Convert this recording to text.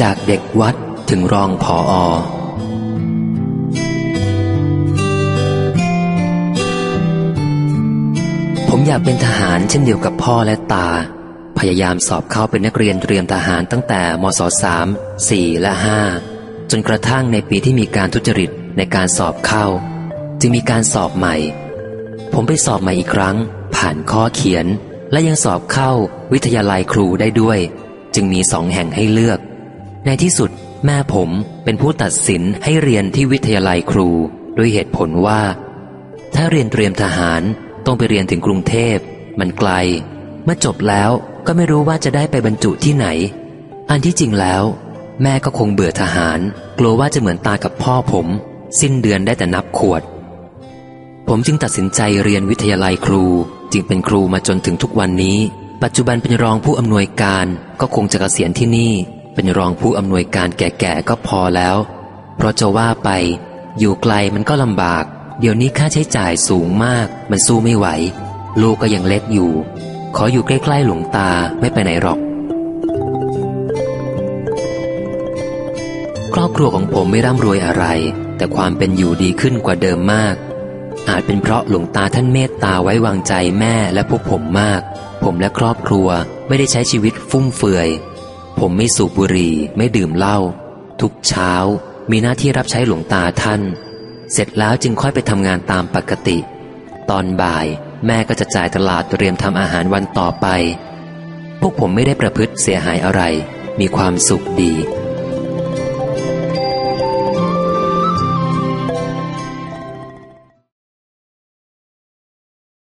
จากเด็กวัดถึงรองผออผมอยากเป็นทหารเช่นเดียวกับพ่อและตา พยายามสอบเข้าเป็นนักเรียนเตรียมทหารตั้งแต่มศสามสี่และห้าจนกระทั่งในปีที่มีการทุจริตในการสอบเข้า จึงมีการสอบใหม่ ผมไปสอบใหม่อีกครั้ง ผ่านข้อเขียน และยังสอบเข้าวิทยาลัยครูได้ด้วย จึงมีสองแห่งให้เลือก ในที่สุดแม่ผมเป็นผู้ตัดสินให้เรียนที่วิทยาลัยครูด้วยเหตุผลว่า ถ้าเรียนเตรียมทหารต้องไปเรียนถึงกรุงเทพ มันไกล เมื่อจบแล้วก็ไม่รู้ว่าจะได้ไปบรรจุที่ไหน อันที่จริงแล้ว แม่ก็คงเบื่อทหาร กลัวว่าจะเหมือนตากับพ่อผม สิ้นเดือนได้แต่นับขวด ผมจึงตัดสินใจเรียนวิทยาลัยครู จึงเป็นครูมาจนถึงทุกวันนี้ ปัจจุบันเป็นรองผู้อำนวยการก็คงจะเกษียณที่นี่ เป็นรองผู้อำนวยการแก่ๆก็พอแล้ว เพราะจะว่าไป อยู่ไกลมันก็ลำบาก เดี๋ยวนี้ค่าใช้จ่ายสูงมาก มันสู้ไม่ไหว ลูกก็ยังเล็กอยู่ ขออยู่ใกล้ๆหลวงตาไม่ไปไหนหรอกครอบครัวของผมไม่ร่ำรวยอะไร แต่ความเป็นอยู่ดีขึ้นกว่าเดิมมาก อาจเป็นเพราะหลวงตาท่านเมตตาไว้วางใจแม่และพวกผมมาก ผมและครอบครัวไม่ได้ใช้ชีวิตฟุ่มเฟือย ผมไม่สูบบุหรี่ไม่ดื่มเหล้าทุกเช้า มีหน้าที่รับใช้หลวงตาท่าน เสร็จแล้วจึงค่อยไปทำงานตามปกติ ตอนบ่ายแม่ก็จะจ่ายตลาดเตรียมทำอาหารวันต่อไป พวกผมไม่ได้ประพฤติเสียหายอะไร มีความสุขดี